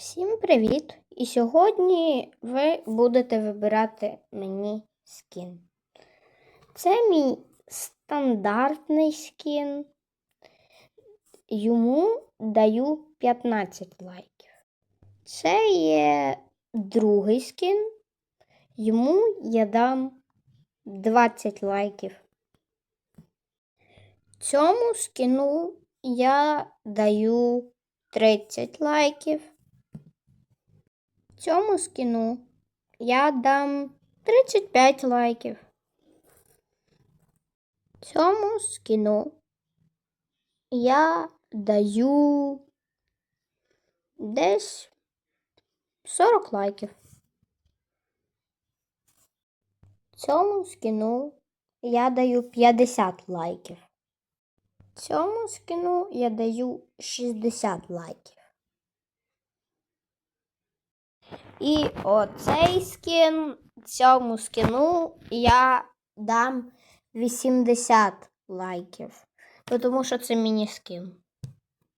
Всім привіт! І сьогодні ви будете вибирати мені скін. Це мій стандартний скін. Йому даю 15 лайків. Це є другий скін. Йому я дам 20 лайків. Цьому скіну я даю 30 лайків. Цьому скіну я дам 35 лайків. Цьому скіну я даю десь 40 лайків. Цьому скіну я даю 50 лайків. Цьому скіну я даю 60 лайків. І оцей скін, цьому скіну я дам 80 лайків. Тому що це міні-скін.